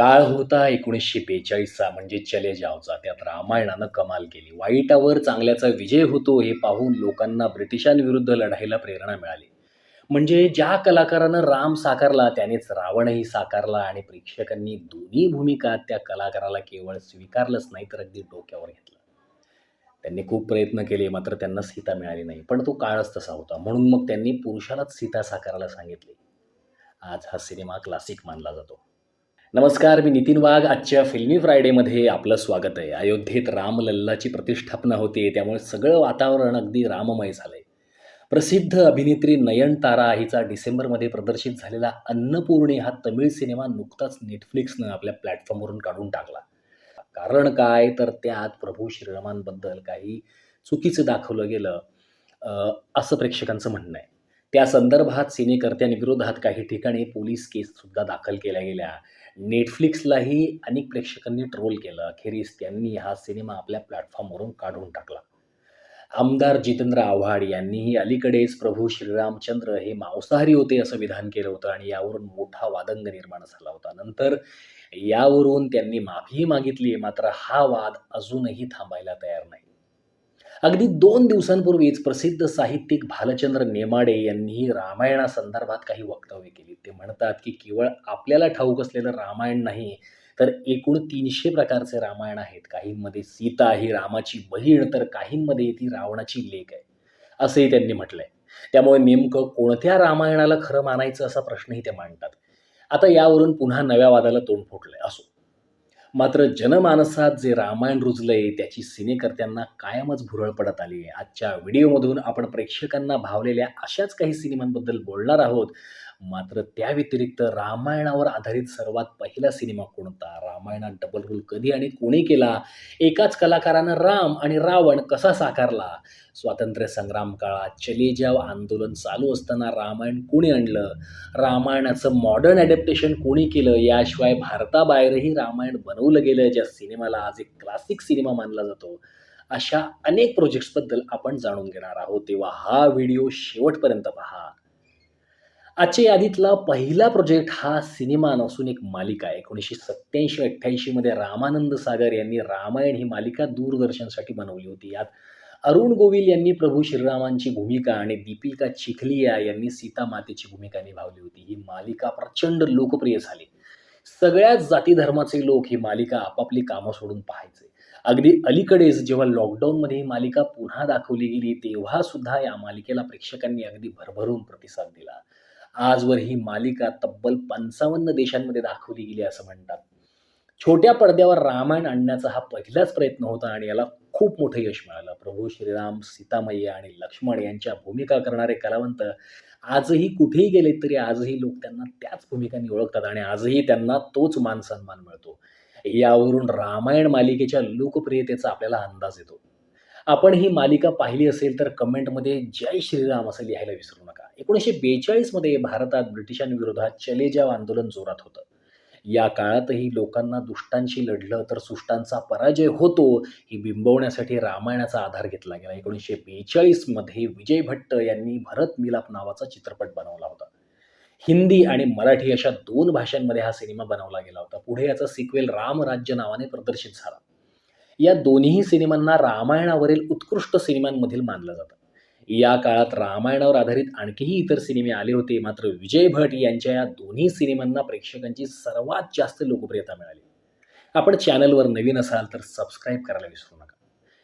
काळ होता एकोणीसशे बेचाळीसचा म्हणजे चले जावचा त्यात रामायणानं कमाल केली. वाईटावर चांगल्याचा विजय होतो हे पाहून लोकांना ब्रिटिशांविरुद्ध लढायला प्रेरणा मिळाली. म्हणजे ज्या कलाकारानं राम साकारला त्यानेच रावणही साकारला आणि प्रेक्षकांनी दोन्ही भूमिका त्या कलाकाराला केवळ स्वीकारलंच नाही तर अगदी डोक्यावर घेतलं. त्यांनी खूप प्रयत्न केले मात्र त्यांना सीता मिळाली नाही. पण तो काळच तसा होता. म्हणून मग त्यांनी पुरुषालाच सीता साकारायला सांगितली. आज हा सिनेमा क्लासिक मानला जातो. नमस्कार मी नितीन वाघ. आजच्या फिल्मी फ्रायडेमध्ये आपलं स्वागत आहे. अयोध्येत रामलल्लाची प्रतिष्ठापना होते त्यामुळे सगळं वातावरण अगदी राममय झालं आहे प्रसिद्ध अभिनेत्री नयनतारा हिचा डिसेंबरमध्ये प्रदर्शित झालेला अन्नपूर्णी हा तमिळ सिनेमा नुकताच नेटफ्लिक्सनं आपल्या प्लॅटफॉर्मवरून काढून टाकला. कारण काय? तर त्यात प्रभू श्रीरामांबद्दल काही चुकीचं दाखवलं गेलं असं प्रेक्षकांचं म्हणणं आहे. त्या संदर्भात सिनेकर्त्यांविरोधात काही ठिकाणी पोलीस केससुद्धा दाखल केल्या गेल्या. नेटफ्लिक्सलाही अनेक प्रेक्षकांनी ट्रोल केलं. अखेरीस त्यांनी हा सिनेमा आपल्या प्लॅटफॉर्मवरून काढून टाकला. आमदार जितेंद्र आव्हाड यांनीही अलीकडेच प्रभू श्रीरामचंद्र हे मांसाहारी होते असं विधान केलं होतं आणि यावरून मोठा वादंग निर्माण झाला होता. नंतर यावरून त्यांनी माफीही मागितली मात्र हा वाद अजूनही थांबायला तयार नाही. अगदी दोन दिवसांपूर्वीच प्रसिद्ध साहित्यिक भालचंद्र नेमाडे यांनीही रामायणासंदर्भात काही वक्तव्य केली. ते म्हणतात की केवळ आपल्याला ठाऊक असलेलं रामायण नाही तर एकूण तीनशे प्रकारचे रामायण आहेत. काहींमध्ये सीता ही रामाची बहीण तर काहींमध्ये ती रावणाची लेख आहे असंही त्यांनी म्हटलंय. त्यामुळे नेमकं कोणत्या रामायणाला खरं मानायचं असा प्रश्नही ते मांडतात. आता यावरून पुन्हा नव्या वादाला तोंड फुटलंय असो. मात्र जनमानसात जे रामायण रुजलंय त्याची सिनेकर्त्यांना कायमच भुरळ पडत आली आहे आजच्या व्हिडिओमधून आपण प्रेक्षकांना भावलेल्या अशाच काही सिनेमांबद्दल बोलणार आहोत. मात्र त्या व्यतिरिक्त रामायणावर आधारित सर्वात पहिला सिनेमा कोणता? रामायणात डबल रोल कधी आणि कोणी केला? एकाच कलाकारानं राम आणि रावण कसा साकारला? स्वातंत्र्य संग्राम काळात चले जाव आंदोलन चालू असताना रामायण कोणी आणलं? रामायणाचं मॉडर्न ॲडॅप्टेशन कोणी केलं? याशिवाय भारताबाहेरही रामायण बनवलं गेलं ज्या सिनेमाला आज एक क्लासिक सिनेमा मानला जातो. अशा अनेक प्रोजेक्ट्सबद्दल आपण जाणून घेणार आहोत. तेव्हा हा व्हिडिओ शेवटपर्यंत पहा. आजच्या यादीतला पहिला प्रोजेक्ट हा सिनेमा नसून एक मालिका आहे. एकोणीसशे सत्त्याऐंशी अठ्ठ्याऐंशीमध्ये रामानंद सागर यांनी रामायण ही मालिका दूरदर्शनसाठी बनवली होती. यात अरुण गोविल यांनी प्रभू श्रीरामांची भूमिका आणि दीपिका चिखलिया यांनी सीता मातेची भूमिका निभावली होती. ही मालिका प्रचंड लोकप्रिय झाली. सगळ्याच जाती धर्माचे लोक ही मालिका आपापली कामं सोडून पाहायचे. अगदी अलीकडेच जेव्हा लॉकडाऊनमध्ये ही मालिका पुन्हा दाखवली गेली तेव्हा सुद्धा या मालिकेला प्रेक्षकांनी अगदी भरभरून प्रतिसाद दिला. आजवर ही मालिका तब्बल पंचावन्न देशांमध्ये दाखवली गेली असं म्हणतात. छोट्या पडद्यावर रामायण आणण्याचा हा पहिलाच प्रयत्न होता आणि याला खूप मोठं यश मिळालं. प्रभू श्रीराम सीतामय्या आणि लक्ष्मण यांच्या भूमिका करणारे कलावंत आजही कुठेही गेले तरी आजही लोक त्यांना त्याच भूमिकांनी ओळखतात आणि आजही त्यांना तोच मान सन्मान मिळतो. यावरून रामायण मालिकेच्या लोकप्रियतेचा आपल्याला अंदाज येतो. आपण ही मालिका पाहिली असेल तर कमेंटमध्ये जय श्रीराम असं लिहायला विसरू नका. एकोणीसशे बेचाळीसमध्ये भारतात ब्रिटिशांविरोधात चले जाव आंदोलन जोरात होतं. या काळातही लोकांना दुष्टांशी लढलं तर सुष्टांचा पराजय होतो ही बिंबवण्यासाठी रामायणाचा आधार घेतला गेला. एकोणीसशे बेचाळीसमध्ये विजय भट्ट यांनी भरत मिलाप नावाचा चित्रपट बनवला होता. हिंदी आणि मराठी अशा दोन भाषांमध्ये हा सिनेमा बनवला गेला होता. पुढे याचा सिक्वेल रामराज्य नावाने प्रदर्शित झाला. या दोन्ही सिनेमांना रामायणावरील उत्कृष्ट सिनेमांमधील मानलं जातं. या काळात रामायणावर आधारित आणखीही इतर सिनेमे आले होते. मात्र विजय भट यांच्या या दोन्ही सिनेमांना प्रेक्षकांची सर्वात जास्त लोकप्रियता मिळाली. आपण चॅनलवर नवीन असाल तर सबस्क्राईब करायला विसरू नका.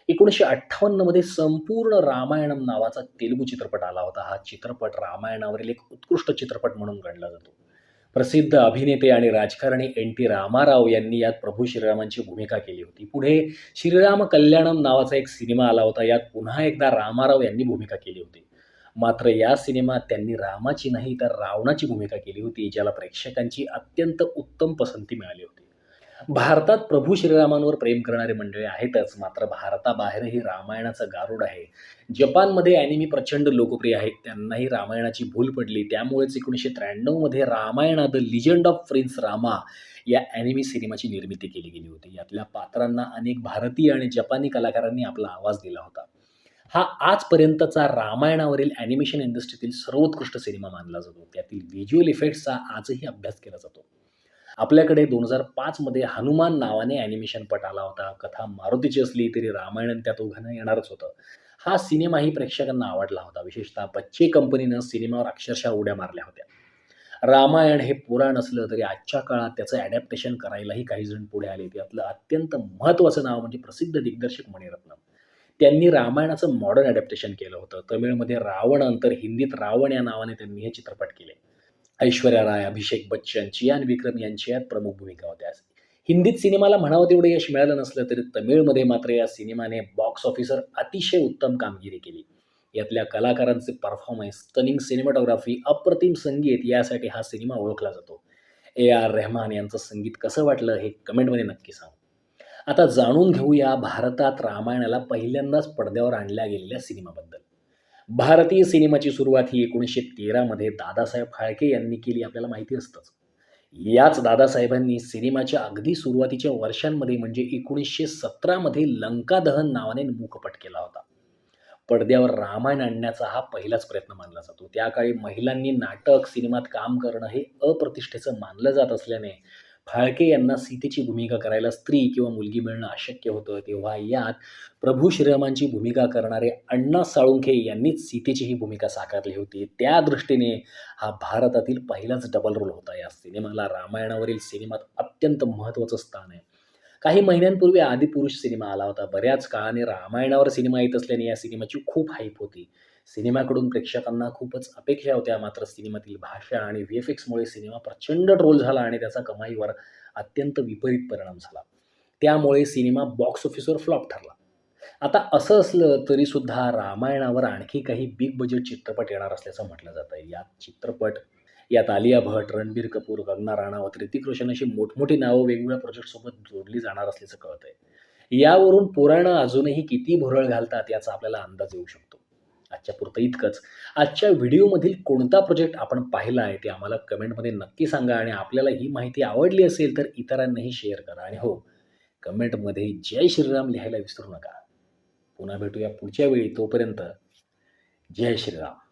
एकोणीसशे अठ्ठावन्नमध्ये संपूर्ण रामायणम नावाचा तेलुगू चित्रपट आला होता. हा चित्रपट रामायणावरील एक उत्कृष्ट चित्रपट म्हणून गणला जातो. प्रसिद्ध अभिनेते आणि राजकारणी एन टी रामाराव यांनी यात प्रभू श्रीरामांची भूमिका केली होती. पुढे श्रीराम कल्याणम नावाचा एक सिनेमा आला होता. यात पुन्हा एकदा रामाराव यांनी भूमिका केली होती. मात्र या सिनेमात त्यांनी रामाची नाही तर रावणाची भूमिका केली होती ज्याला प्रेक्षकांची अत्यंत उत्तम पसंती मिळाली होती. भारतात प्रभू श्रीरामांवर प्रेम करणारे मंडळी आहेतच. मात्र भारताबाहेरही रामायणाचं गारुड आहे. जपानमध्ये ॲनिमी प्रचंड लोकप्रिय आहेत त्यांनाही रामायणाची भूल पडली. त्यामुळेच एकोणीसशे त्र्याण्णवमध्ये Ramayana the legend of prince Rama या ॲनिमी सिनेमाची निर्मिती केली गेली होती. यातल्या पात्रांना अनेक भारतीय आणि जपानी कलाकारांनी आपला आवाज दिला होता. हा आजपर्यंतचा रामायणावरील ॲनिमेशन इंडस्ट्रीतील सर्वोत्कृष्ट सिनेमा मानला जातो. त्यातील व्हिज्युअल इफेक्ट्सचा आजही अभ्यास केला जातो. आपल्याकडे दोन हजार पाचमध्ये हनुमान नावाने ॲनिमेशन पट आला होता. कथा मारुतीची असली तरी रामायण त्यात उघडणं येणारच होतं. हा सिनेमाही प्रेक्षकांना आवडला होता. विशेषतः बच्चे कंपनीनं सिनेमावर अक्षरशः उड्या मारल्या होत्या. रामायण हे पुराण असलं तरी आजच्या काळात त्याचं ॲडॅप्टेशन करायलाही काही जण पुढे आले. त्यातलं अत्यंत महत्त्वाचं नाव म्हणजे प्रसिद्ध दिग्दर्शक मणिरत्नम त्यांनी रामायणाचं मॉडर्न ॲडॅप्टेशन केलं होतं. तमिळमध्ये रावण अंतर हिंदीत रावण या नावाने त्यांनी हे चित्रपट केले. ऐश्वर्या राय अभिषेक बच्चन चियान विक्रम यांची यात प्रमुख भूमिका होत्या. हिंदीत सिनेमाला म्हणावं तेवढं यश मिळालं नसलं तरी तमिळमध्ये मात्र या सिनेमाने बॉक्स ऑफिसर अतिशय उत्तम कामगिरी केली. यातल्या कलाकारांचे परफॉर्मन्स स्टनिंग सिनेमॅटोग्राफी अप्रतिम संगीत यासाठी हा सिनेमा ओळखला जातो. ए आर रेहमान यांचं संगीत कसं वाटलं हे कमेंटमध्ये नक्की सांग. आता जाणून घेऊया भारतात रामायणाला पहिल्यांदाच पडद्यावर आणल्या गेलेल्या सिनेमाबद्दल. भारतीय सिनेमाची सुरुवात ही एकोणीसशे तेरामध्ये दादासाहेब फाळके यांनी केली आपल्याला माहिती असतंच. याच दादासाहेबांनी सिनेमाच्या अगदी सुरुवातीच्या वर्षांमध्ये म्हणजे एकोणीसशे सतरामध्ये लंका दहन नावाने मूकपट केला होता. पडद्यावर रामायण आणण्याचा हा पहिलाच प्रयत्न मानला जातो. त्या काळी महिलांनी नाटक सिनेमात काम करणं हे अप्रतिष्ठेचं मानलं जात असल्याने फाळके यांना सीतेची भूमिका करायला स्त्री किंवा मुलगी मिळणं अशक्य होतं तेव्हा यात प्रभू श्रीरामांची भूमिका करणारे अण्णा साळुंखे यांनीच सीतेची ही भूमिका साकारली होती. त्या दृष्टीने हा भारतातील पहिलाच डबल रोल होता या सिनेमाला. रामायणावरील सिनेमात अत्यंत महत्त्वाचं स्थान आहे. काही महिन्यांपूर्वी आदिपुरुष सिनेमा आला होता. बऱ्याच काळाने रामायणावर सिनेमा येत असल्याने या सिनेमाची खूप हाईप होती. सिनेमाकडून प्रेक्षकांना खूपच अपेक्षा होत्या. मात्र सिनेमातील भाषा आणि व्ही एफ एक्समुळे सिनेमा प्रचंड ट्रोल झाला आणि त्याचा कमाईवर अत्यंत विपरीत परिणाम झाला. त्यामुळे सिनेमा बॉक्स ऑफिसवर फ्लॉप ठरला. आता असं असलं तरीसुद्धा रामायणावर आणखी काही बिग बजेट चित्रपट येणार असल्याचं म्हटलं जातं. आहे यात चित्रपट यात आलिया भट रणबीर कपूर कंगना राणावत ऋतिक रोशन अशी मोठमोठी नावं वेगवेगळ्या प्रोजेक्टसोबत जोडली जाणार असल्याचं कळत आहे यावरून पुराणं अजूनही किती भुरळ घालतात याचा आपल्याला अंदाज येऊ शकतो. आजच्या पुरतं इतकंच. आजच्या व्हिडिओमधील कोणता प्रोजेक्ट आपण पाहिला आहे ते आम्हाला कमेंटमध्ये नक्की सांगा आणि आपल्याला ही माहिती आवडली असेल तर इतरांनाही शेअर करा. आणि हो कमेंटमध्ये जय श्रीराम लिहायला विसरू नका. पुन्हा भेटूया पुढच्या वेळी तोपर्यंत जय श्रीराम.